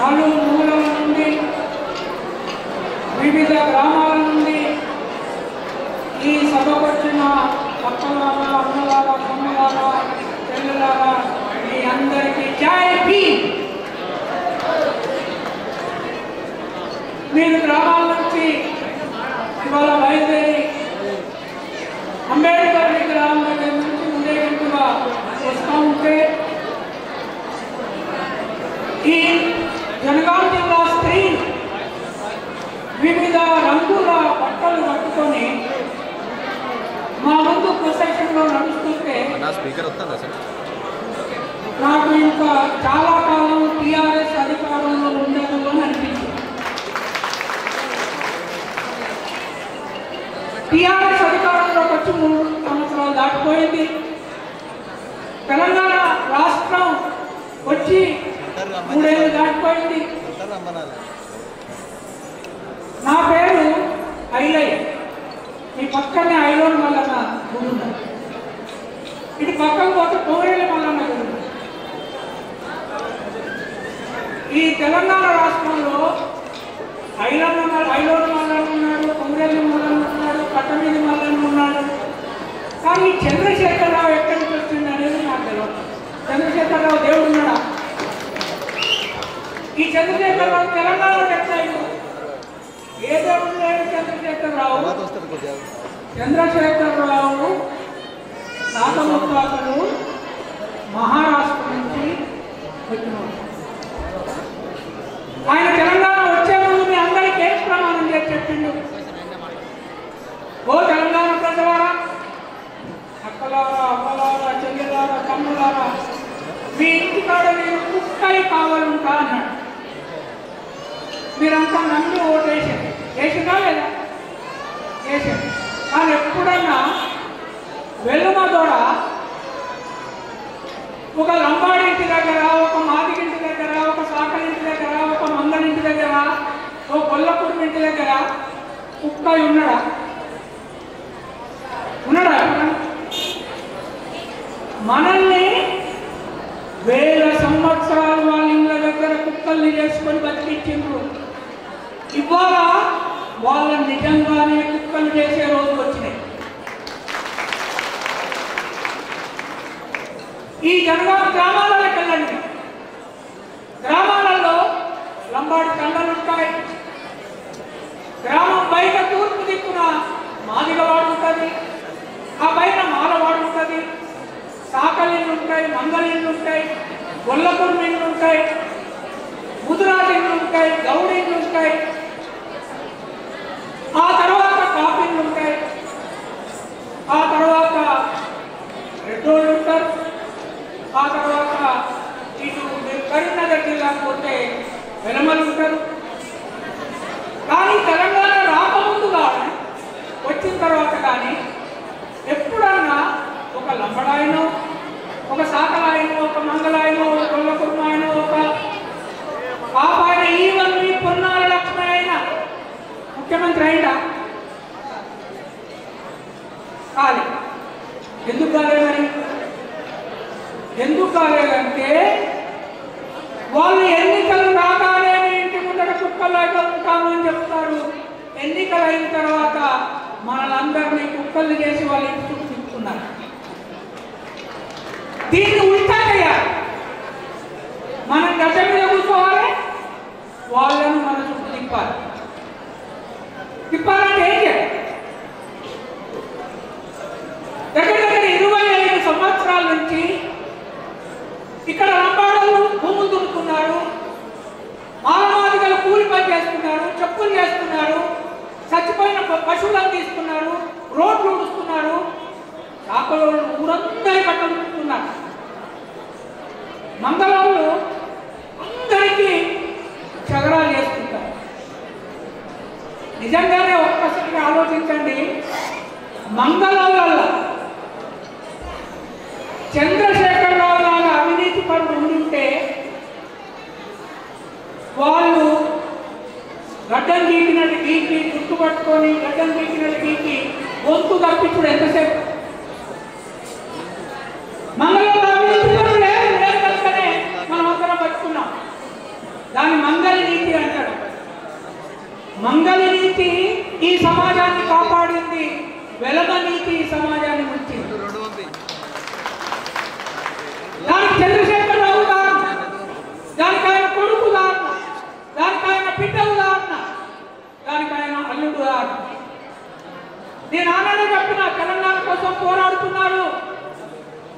నలుమూలల నుండి వివిధ గ్రామాల నుండి ఈ సభకు వచ్చిన అక్కలారా అమ్మలారా తమ్ములారా చెల్లెలారా మీ అందరికీ జై భీమ్! మీరు గ్రామాల నుంచి ఇవాళ బయలుదేరి అంబేద్కర్ విగ్రహం దగ్గర నుంచి ఉండేటట్టుగా వస్తూ ఉంటే ఈ జనగాం జిల్లా స్త్రీ వివిధ రంగుల బట్టలు కట్టుకొని మా ముందు ప్రొసెషన్లో నడుస్తుంటే నా స్పీకర్ వస్తుందా సార్? నాకు ఇంకా చాలా కాలం టీఆర్ఎస్ అధికారంలో ఉండదు అని అనిపించింది. టీఆర్ఎస్ అధికారంలోకి వచ్చి మూడు సంవత్సరాలు దాటిపోయింది. తెలంగాణ రాష్ట్రం వచ్చి మూడేళ్ళు దాటిపోయింది. నా పేరు ఐలయ్య. ఈ పక్కనే ఐలోన్. ఇటు పక్కన పోతే కోరేళ్ళ ఉన్నది. ఈ తెలంగాణ రాష్ట్రంలో మల్ల- ఐలోన్ మల్లన్న ఉన్నాడు కొమరేళ్ళ మల్లన్న ఉన్నాడు కట్టమీది మల్లన్న ఉన్నాడు. కానీ చంద్రశేఖరరావు ఎక్కడి నుంచి వచ్చింది అనేది నాకు తెలియదు చంద్రశేఖరరావు దేవుడు ఉన్నాడా? ఈ చంద్రశేఖరరావు తెలంగాణలో ఎట్లయినా ఏ దేవుడు లేడు చంద్రశేఖరరావు? చంద్రశేఖరరావు దాతలు మహారాష్ట్ర నుంచి వచ్చినవాడు. ఆయన తెలంగాణ వచ్చే ముందు మీ అందరికీ ఏం ప్రమాణం చేసి చెప్పిండు? ఓ తెలంగాణ ప్రజలారా అక్కలారా అమ్మలారా చెల్లెలారా తమ్ములారా మీ ఇంటికాడ నేను కుక్కై కావాలంటా అన్నాడు. మీరంతా నమ్మి ఓటేసారు వేసిందా లేదా? వేసారు కానీ ఎప్పుడన్నా వెల్లుమ దొర ఒక లంబాడింటి దగ్గర ఒక మాదిగింటి దగ్గర ఒక సాకలింటి దగ్గర ఒక మంగళింటి దగ్గర ఒక కొల్లపూడి ఇంటి దగ్గర కుక్క ఉన్నాడా? ఉన్నాడా? మనల్ని వేల సంవత్సరాలు వాళ్ళ ఇళ్ళ దగ్గర కుక్కల్ని చేసుకొని బతికించిండ్రు ఇవాళ వాళ్ళ నిజంగానే కుక్కలు చేసే రోజు వచ్చినాయి. ఈ జనగామ గ్రామాలకు వెళ్ళండి గ్రామాలలో లంబాడి కళ్ళలు ఉంటాయి. గ్రామం బయట తూర్పు దిక్కున మాదిగవాడు ఉంటుంది. ఆ పైన మాలవాడు ఉంటుంది. సాకలిళ్ళు ఉంటాయి మంగళిళ్ళు ఉంటాయి గొల్లకుర్మిళ్ళు ఉంటాయి ముదురాజీళ్ళు ఉంటాయి గౌడీళ్ళు ఉంటాయి. ఆ తర్వాత కాపీళ్ళు ఉంటాయి. ఆ తర్వాత రెడ్డోళ్ళు ఆ తర్వాత ఇటు కరీంనగర్ జిల్లాకు పోతే వెనమలు ఉంటారు కానీ తెలంగాణ రాకముందు కానీ వచ్చిన తర్వాత కానీ ఎప్పుడన్నా ఒక లంబడాయనో ఒక సాకలాయనో ఒక మంగళాయనో ఒక కొల్లకుర్మాయనో ఒక పాపాయన ఈవన్నీ పొన్నాల లక్ష్మణ అయిన ముఖ్యమంత్రి అయిందా కాలే ఎందుకు కాలే మరి ఎందుకు కాలేదంటే వాళ్ళు ఎన్నికలు రాగానే మీ ఇంటి ముందర కుక్కలాగా ఉంటాము అని చెప్తారు ఎన్నికలు అయిన తర్వాత మనలందరినీ కుక్కల్ని చేసి వాళ్ళు చూపించుకున్నారు దీన్ని ఉల్టా మనం గజ మీద కూర్చోవాలి వాళ్ళను మన చుట్టూ తిప్పాలి. తిప్పాలంటే ఏం చేయాలి? దగ్గర దగ్గర ఇరవై ఐదు సంవత్సరాల నుంచి ఇక్కడ రంపాడలు భూములు దున్నుకున్నారు మాలమాదిగలు కూలి పని చేస్తున్నారు చెప్పులు చేస్తున్నారు. చచ్చిపోయిన పశువులను తీసుకున్నారు రోడ్లు ఉడుస్తున్నారు చాకలు ఊరందరి బట్టలు ఉడుతున్నారు మంగళవాళ్ళు అందరికీ చగరాలు చేసుకుంటారు. నిజంగానే ఒక్కసారి ఆలోచించండి మంగళవాళ్ళ చంద్ర లాగా అవినీతి పనులు ఉండుంటే వాళ్ళు గడ్డం గీకినట్టు గీకి జుట్టు పట్టుకొని గడ్డం గీకినట్టు గీకి గొంతు తప్పించుడు ఎంతసేపు? మంగళవారం మనం అందరం పట్టుకున్నాం దాని మంగళ నీతి అంటాడు మంగళ నీతి ఈ సమాజాన్ని కాపాడింది. వెలమ నీతి ఈ సమాజాన్ని నేను ఆనాడే చెప్పిన తెలంగాణ కోసం పోరాడుతున్నారు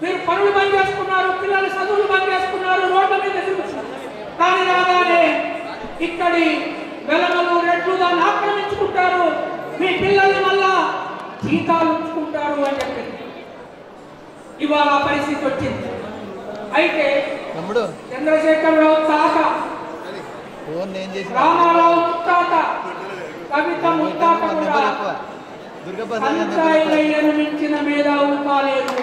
మీరు పనులు బంద్ చేసుకున్నారు పిల్లల చదువులు బంద్ చేసుకున్నారు రోడ్ల మీద కానీ రాగానే ఇక్కడి వెలమలు రెట్లు దాన్ని ఆక్రమించుకుంటారు మీ పిల్లల్ని మళ్ళా జీతాలు ఉంచుకుంటారు అని చెప్పింది ఇవాళ పరిస్థితి వచ్చింది అయితే చంద్రశేఖరరావు తాత రామారావు ముత్తాత కవిత ముత్తాత కూడా మించిన మేధావులు కాలేదు.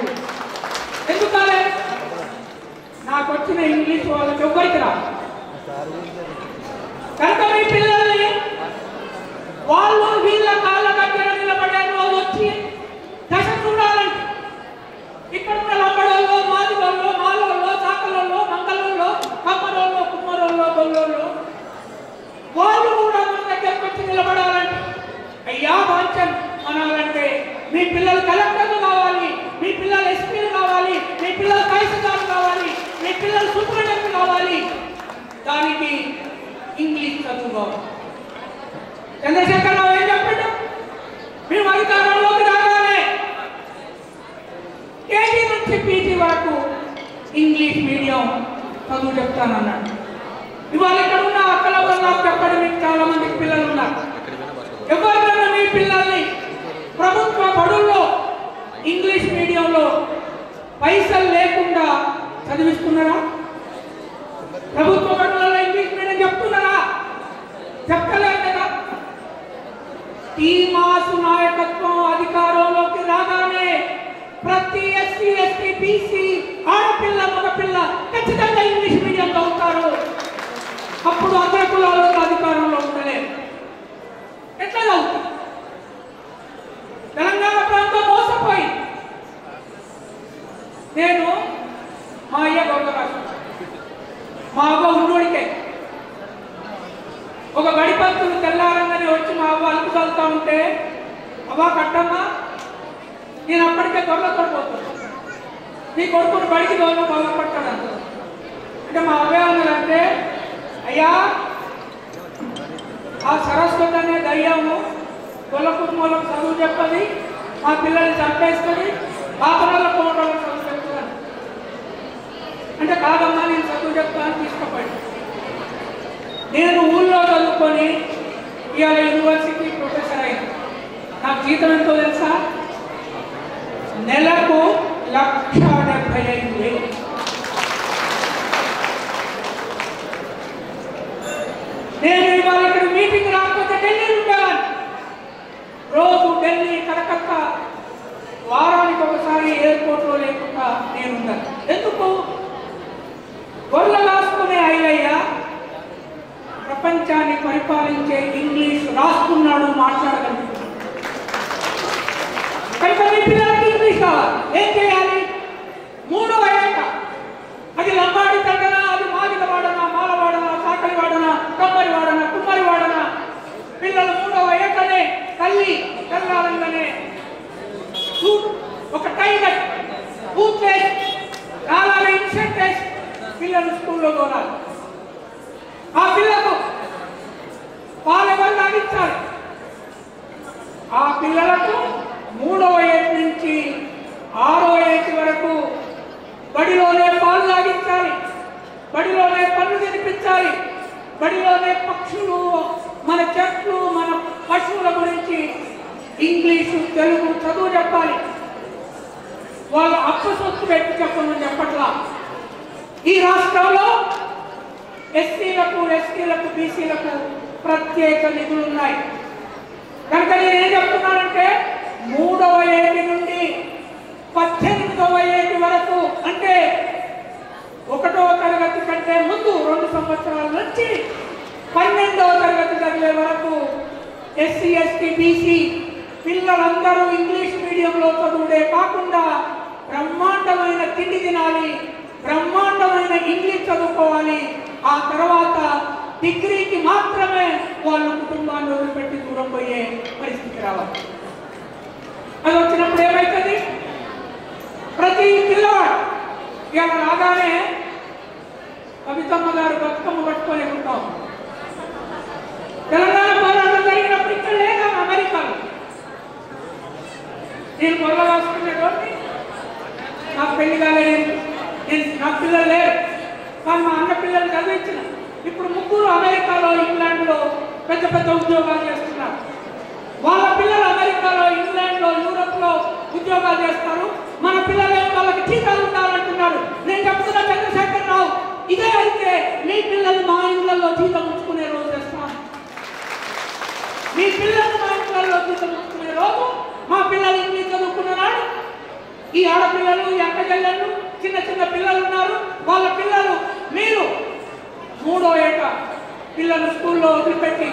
ఎందుకు కాలేదు నాకు వచ్చిన ఇంగ్లీష్ వాళ్ళకి ఎవ్వరికి రా కనుక మీ పిల్లల్ని వాళ్ళు వీళ్ళ కాళ్ళ దగ్గర నిలబడే రోజు వచ్చి దశ చూడాలంటే ఇక్కడ ఉన్న లంబడోళ్ళు మాదిగోళ్ళు మాలోళ్ళు సాకలోళ్ళు మంగళోళ్ళు కమ్మరోళ్ళు కుమ్మరోళ్ళు గొల్లోళ్ళు వాళ్ళు కూడా మన దగ్గరకు వచ్చి నిలబడాలంటే అయ్యా వాంఛన్ అనాలంటే మీ పిల్లలు కలెక్టర్లు కావాలి మీ పిల్లలు ఎస్పీలు కావాలి మీ పిల్లలు తహసీల్దార్లు కావాలి మీ పిల్లలు సూపరింటెండెంట్ కావాలి దానికి ఇంగ్లీష్ చదువు కావాలి చంద్రశేఖరరావు ఏం చెప్పండి? మేము అధికారంలోకి రాగానే కేజీ నుంచి పీజీ వరకు ఇంగ్లీష్ మీడియం చదువు చెప్తానన్నాడు. ఇవాళ ఇక్కడ ఉన్న అక్కల వల్ల చెప్పండి మీకు చాలా మంది పిల్లలు ఉన్నారు. ఎవరైనా మీ పిల్లల్ని ప్రభుత్వ బడుల్లో ఇంగ్లీష్ మీడియంలో పైసలు లేకుండా చదివిస్తున్నారా? ప్రభుత్వ బడులలో చెప్పలేదు కదా టీమాసు నాయకత్వం అధికారంలోకి రాగానే ప్రతి ఎస్సీ ఎస్టీ బీసీ ఆడపిల్ల మగపిల్ల ఖచ్చితంగా ఇంగ్లీష్ మీడియం చదువుతారు అప్పుడు అగ్ర కులాలు అధికారంలో ఉండలేదు ఎట్లా చదువుతారు తెలంగాణ ప్రాంతం మోసపోయి నేను మా అయ్య గౌరవరాజు మా అవ్వ ఉన్నోడికే ఒక బడి పంతులు తెల్లారంగానే వచ్చి మా అవ్వ అలుపు చదువుతా ఉంటే అవ్వ కట్టమ్మా నేను అప్పటికే దొరల తోడిపోతాను నీ కొడుకుని బడికి దొరలు బాగా పట్టాడు. అంత అంటే మా అవ్వ అంటే అయ్యా ఆ సరస్వతి అనే దయ్యాము గొల్ల కుటుంబంలో చదువు చెప్పని మా పిల్లల్ని చంపేసుకొని పాపనాల కోటలో చదువు చెప్తున్నాను. అంటే కాదమ్మా నేను చదువు చెప్తాను తీసుకుపోయి నేను ఊళ్ళో చదువుకొని ఇవాళ యూనివర్సిటీ ప్రొఫెసర్ అయినా. నాకు జీతం ఎంతో తెలుసా? నెలకు లక్ష నేను ఇవాళ ఇక్కడ మీటింగ్ రాకపోతే ఢిల్లీ ఉండేవాడిని రోజు ఢిల్లీ కలకత్తా వారానికి ఒకసారి ఎయిర్పోర్ట్లో లేకుండా నేను ఉన్నాను ఎందుకు? గొర్రె రాసుకునే ఐలయ్య ప్రపంచాన్ని పరిపాలించే ఇంగ్లీష్ రాసుకున్నాడు మాట్లాడగలుగుతున్నాడు. కనుక మీ పిల్లలకి ఇంగ్లీష్ కావాలి. ఏం చేయాలి? మూడవ ఇంగ్లీషు తెలుగు చదువు చెప్పాలి. వాళ్ళు అప్పు సొత్తు పెట్టి చెప్పమని చెప్పట్లా. ఈ రాష్ట్రంలో ఎస్సీలకు ఎస్టీలకు బీసీలకు ప్రత్యేక నిధులు ఉన్నాయి. కనుక నేనేం చెప్తున్నానంటే మూడవ ఏటి నుండి పద్దెనిమిదవ ఏడు వరకు అంటే ఒకటో తరగతి కంటే ముందు రెండు సంవత్సరాల నుంచి పన్నెండవ తరగతి చదివే వరకు ఎస్సీ ఎస్టీ బీసీ పిల్లలందరూ ఇంగ్లీష్ మీడియంలో చదువుడే కాకుండా బ్రహ్మాండమైన తిండి తినాలి బ్రహ్మాండమైన ఇంగ్లీష్ చదువుకోవాలి. ఆ తర్వాత డిగ్రీకి మాత్రమే వాళ్ళు కుటుంబాన్ని వదిలిపెట్టి దూరం పోయే పరిస్థితి రావాలి. అది వచ్చినప్పుడు ఏమవుతుంది ప్రతి పిల్లవాడు ఇవాళ రాగానే కవితమ్మ గారు బతుకమ్మ పట్టుకొని ఉంటాం. తెలంగాణ పోరాటం జరిగినప్పుడు ఇక్కడ లేదా అమెరికాలో. నేను గొర్రె రాసుకునేటోడిని నాకు పెళ్ళి కాలేదు. నేను నా పిల్లలు లేరు. కానీ మా అన్న పిల్లలు చదివించిన. ఇప్పుడు ముగ్గురు అమెరికాలో ఇంగ్లాండ్లో పెద్ద పెద్ద ఉద్యోగాలు చేస్తున్నారు. వాళ్ళ పిల్లలు అమెరికాలో ఇంగ్లాండ్లో యూరోప్లో ఉద్యోగాలు చేస్తారు. మన పిల్లలు వాళ్ళకి టీకాలు ఉండాలంటున్నారు నేను చెప్తున్నా చంద్రశేఖర్ రావు ఇదే అయితే మీ పిల్లలు మా ఇళ్ళలో జీతం ఉంచుకునే రోజు తెస్తాను మీ పిల్లలు మా ఇళ్ళలో జీతం ఉంచుకునే రోజు మా పిల్లలు ఇంగ్లీష్ చదువుకున్నాడు ఈ ఆడపిల్లలు ఈ అక్కజల్లెళ్ళు చిన్న చిన్న పిల్లలు ఉన్నారు. వాళ్ళ పిల్లలు మీరు మూడో ఏట పిల్లలు స్కూల్లో వదిలిపెట్టి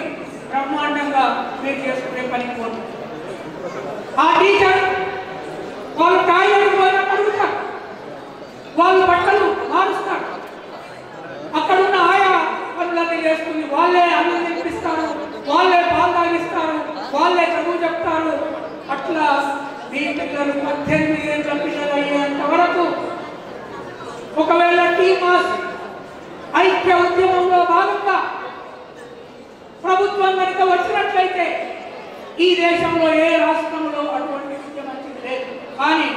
బ్రహ్మాండంగా మీరు చేసుకునే పని పోదు ఆ టీచర్ వాళ్ళు టాయిలెట్ పోయినా అడుగుతారు వాళ్ళ బట్టలు మారుస్తారు. అక్కడున్న ఆయా పనులన్నీ చేసుకుని వాళ్ళే అన్నం తినిపిస్తారు వాళ్ళే పాలు తాగిస్తారు వాళ్ళే చదువు చెప్తారు. అట్లా మీకు పద్దెనిమిది ఏళ్ళ పిల్లలు అయ్యేంత వరకు ఒకవేళ టీమాస్ ఐక్య ఉద్యమంలో భాగంగా ప్రభుత్వం కనుక వచ్చినట్లయితే ఈ దేశంలో ఏ రాష్ట్రంలో అటువంటి ఉద్యమం లేదు. కానీ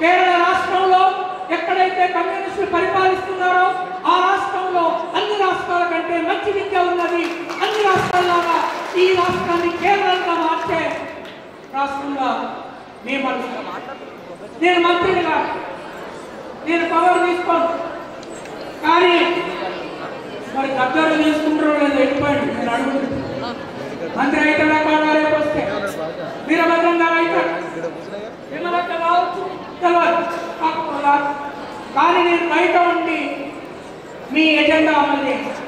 కేరళ రాష్ట్రంలో ఎక్కడైతే కమ్యూనిస్టులు పరిపాలిస్తున్నారో ఆ రాష్ట్రంలో అన్ని రాష్ట్రాల కంటే మంచి విద్య ఉన్నది. అన్ని రాష్ట్రాల ఈ రాష్ట్రాన్ని కేరళంగా మార్చే రాష్ట్రంగా మేము నేను మంత్రిని కాదు నేను పవర్ తీసుకోను. కానీ మరి దగ్గర తీసుకుంటారో లేదో వెళ్ళిపోయింది నేను అడుగుతున్నాను మంత్రి అవుతాడా కాడా రేపు వస్తే వీరభద్రం గారు అవుతాడు ఇక్కడ కూర్చున్నాయా విమలక్క కావచ్చు తెలియదు కాకపోతే కానీ నేను బయట ఉండి మీ ఎజెండా అమలు చేస్తాను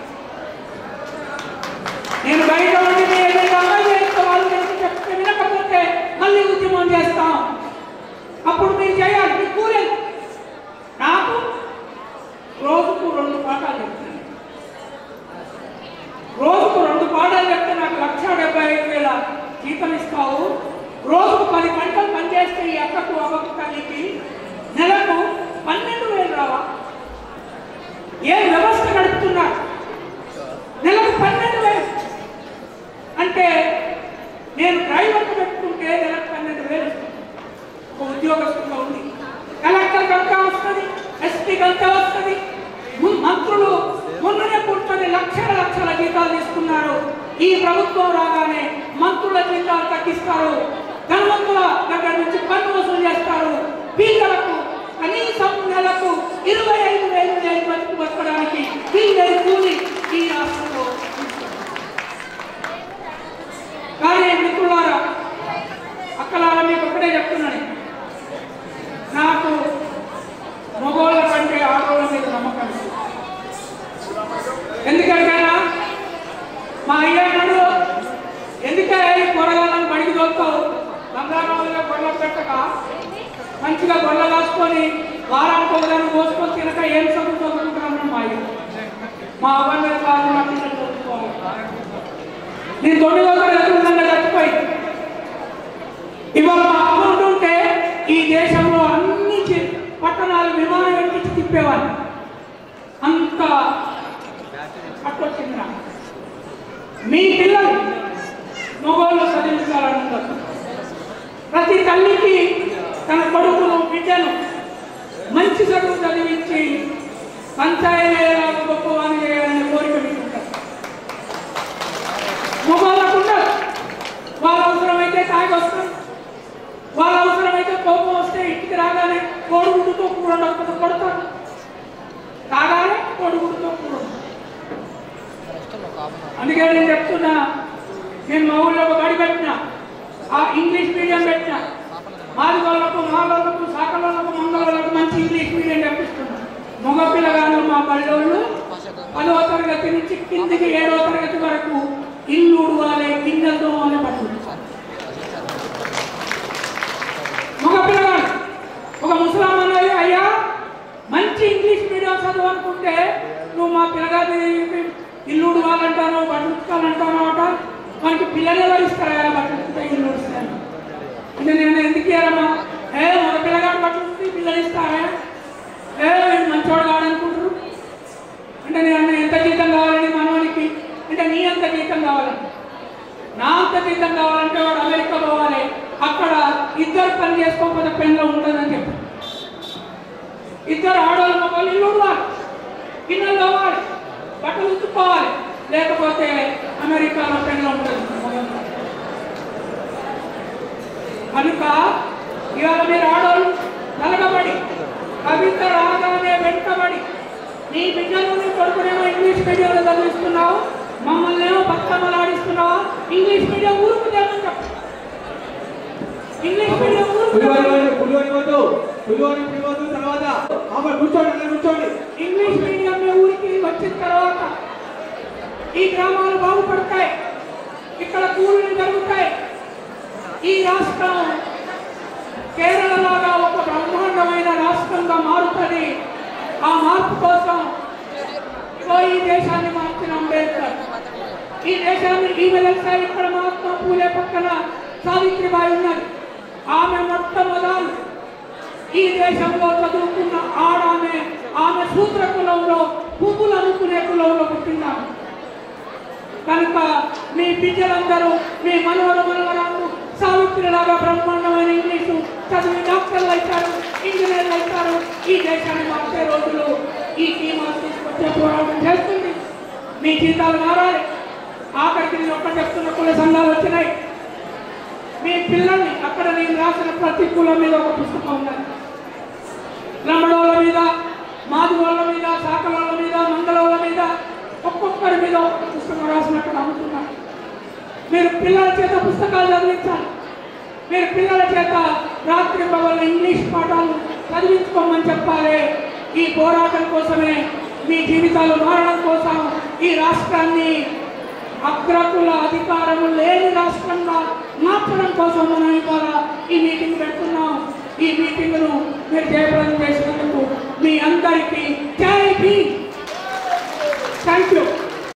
నేను బయట ఉండి మీ ఎజెండా అమలు చేస్తే వాళ్ళు కనుక చెప్తే వినకపోతే మళ్ళీ ఉద్యమం చేస్తాం అప్పుడు మీరు చేయాలి మీ కూలేదు నాకు రోజుకు రెండు పాఠాలు చెప్తాను రోజుకు రెండు పాఠాలు చెప్తే నాకు లక్ష డెబ్బై ఐదు వేల జీతం ఇస్తావు రోజుకు పది గంటలు పనిచేస్తే ఈ అక్కకు అవ్వకు కలిగి నెలకు పన్నెండు వేలు రావా? ఏ వ్యవస్థ నడుపుతున్నారు? నెలకు పన్నెండు వేలు. అంటే నేను డ్రైవర్ని పెట్టుకుంటే నెలకు పన్నెండు వేలు ఒక ఉద్యోగస్తుగా ఉంది కలెక్టర్ కనుక వస్తుంది ఎస్పీ కనుక వస్తుంది. మంత్రులు మొన్ననే కూర్చొని లక్షల లక్షల జీతాలు తీసుకున్నారు. ఈ ప్రభుత్వం రాగానే మంత్రుల జీతాలు తగ్గిస్తారు. ధనవంతుల దగ్గర నుంచి పన్ను వసూలు చేస్తారు పీదలకు కనీసం నెలకు ఇరవై ఐదు వేలు నేను బతుకు బతకడానికి వీళ్ళే కూలి ఈ రాష్ట్రంలో కానీ మిత్రులారా అక్కలారా మీకు ఒకటే చెప్తున్నాను నాకు మగవాళ్ళ కంటే ఆడవాళ్ళ మీద నమ్మకం లేదు. ఎందుకంటే మా అయ్య అన్నాడు ఎందుకే కూరగాయలను బడికి దొరుకుతావు బంగారంలో గొడవ పెట్టక మంచిగా గొడవ కాసుకొని వారానికి ఒకదాన్ని కోసుకొని తినక ఏం చదువు చదువుకుంటున్నాను మా అయ్య మా అబ్బాయి మీద కాదు నా పిల్లలు చదువుకోవాలి నేను తొమ్మిది తరగతి ఉండగా చచ్చిపోయింది ఇవాళ మా అమ్మ ఉంటుంటే ఈ దేశంలో అన్ని పట్టణాలు విమానం ఎక్కించి తిప్పేవాళ్ళు. అంత పట్టొచ్చింది నాకు. మీ పిల్లలు మగవాళ్ళు చదివించాలనుకుంటారు ప్రతి తల్లికి తన కొడుకును బిడ్డను మంచి చదువు చదివించి పంచాయతీ గొప్పవాణి చేయాలనే కోరిక మీకు ఉంటుంది ఉండదు. వాళ్ళ అవసరమైతే తాగి వస్తారు. వాళ్ళ అవసరమైతే కోపం వస్తే ఇంటికి రాగానే కోడిగుడ్డుతో కూర కొడతారు తాగాలి కోడిగుడ్డుతో కూర అందుకే నేను చెప్తున్నా నేను మా ఊళ్ళో ఒక గడి పెట్టిన ఆ ఇంగ్లీష్ మీడియం పెట్టినా మాది వాళ్ళకు మా వాళ్ళకు మంచి ఇంగ్లీష్ మీడియం చెప్పిస్తున్నా మగ పిల్లగాళ్ళు మా పల్లెళ్ళు పదవ తరగతి నుంచి కిందికి ఏడవ తరగతి వరకు ఇల్లు ఉడవాలి గిన్నెలతో అనే పడుతుంది మగ పిల్లగాడు ఒక ముసలాం అన్నది అయ్యా మంచి ఇంగ్లీష్ మీడియం చదువు అనుకుంటే నువ్వు మా పిల్లగాడి ఇల్లు ఉడవాలంటానో బట్టలు అట మనకి పిల్లలు ఎవరు ఇస్తారా ఇల్లు ఉడుస్తాను అంటే నేను ఎందుకు ఇయ్యారమ్మా ఏ మన పిల్లగాడు బట్టలు పిల్లలు ఇస్తారా? ఏ మంచోడు కాడనుకుంటారు అంటే నేను అన్న ఎంత జీతం కావాలని మనవానికి? అంటే నీ అంత జీతం కావాలని నా అంత జీతం కావాలంటే వాడు అమెరికా పోవాలి. అక్కడ ఇద్దరు పని చేసుకోకపోతే పెన్లో ఉంటుందని చెప్పి. ఇద్దరు ఆడవాళ్ళు మగవాళ్ళు ఇల్లు ఉండాలి గిన్నెలు కావాలి బట్టలు ఉతుక్కోవాలి. లేకపోతే అమెరికాలో పెన్లో ఉంటుంది కనుక ఇవాళ మీరు ఆడవాళ్ళు నలగబడి కవిత రాగానే వెంటబడి నీ బిడ్డలు నీ కొడుకునేమో ఇంగ్లీష్ మీడియంలో చదివిస్తున్నావు మమ్మల్ని ఏమో బతుకమ్మలు ఆడిస్తున్నావా ఇంగ్లీష్ మీడియం ఊరుకు చెప్పు. ఇంగ్లీష్ మీడియం ఇంగ్లీష్ మీడియం ఊరికి వచ్చిన తర్వాత ఈ గ్రామాలు బాగుపడతాయి ఇక్కడ కూలీలు జరుగుతాయి ఈ రాష్ట్రం కేరళలాగా ఒక బ్రహ్మాండమైన రాష్ట్రంగా మారుతుంది. ఆ మార్పు కోసం ఈ దేశాన్ని మార్చిన అంబేద్కర్. ఈ దేశాన్ని ఈ తెలుసా ఇక్కడ మహాత్మా పూలే పక్కన సావిత్రిబాయి ఉన్నది ఆమె మొట్టమొదలు ఈ దేశంలో చదువుకున్న ఆడామె ఆమె సూత్ర కులంలో పువ్వులు అనుకునే కులంలో పుట్టిందా కనుక మీ బిడ్డలందరూ మీ మనవరు మనవరాలు సావిత్రిలాగా బ్రహ్మాండమైన ఇంగ్లీషు చదివి డాక్టర్లు అవుతారు ఇంజనీర్లు అవుతారు ఈ దేశాన్ని మార్చే రోజులు ఈ టీమా తీసుకొచ్చే పోరాటం చేస్తుంది. మీ జీతాలు మారాలి. ఆఖరికి నేను ఒక్క చెప్తున్న కుల సంఘాలు వచ్చినాయి. మీ పిల్లల్ని అక్కడ నేను రాసిన ప్రతి కులం మీద ఒక పుస్తకం ఉన్నది రమణోళ్ళ మీద మాధువాళ్ళ మీద శాఖలోళ్ళ మీద మంగళోళ్ళ మీద ఒక్కొక్కరి మీద ఒక్కొక్క పుస్తకం రాసినట్టు నమ్ముతున్నాను. మీరు పిల్లల చేత పుస్తకాలు చదివించాలి. మీరు పిల్లల చేత రాత్రి పగల ఇంగ్లీష్ పాఠాలు చదివించుకోమని చెప్పాలి ఈ పోరాటం కోసమే మీ జీవితాలు మారడం కోసం ఈ రాష్ట్రాన్ని అగ్రకుల అధికారం లేని రాష్ట్రంగా మార్చడం కోసం మనం ఇవాళ ఈ మీటింగ్ పెడుతున్నాం. ఈ మీటింగ్ను మీరు జయప్రదం చేసినందుకు మీ అందరికీ థ్యాంక్ యూ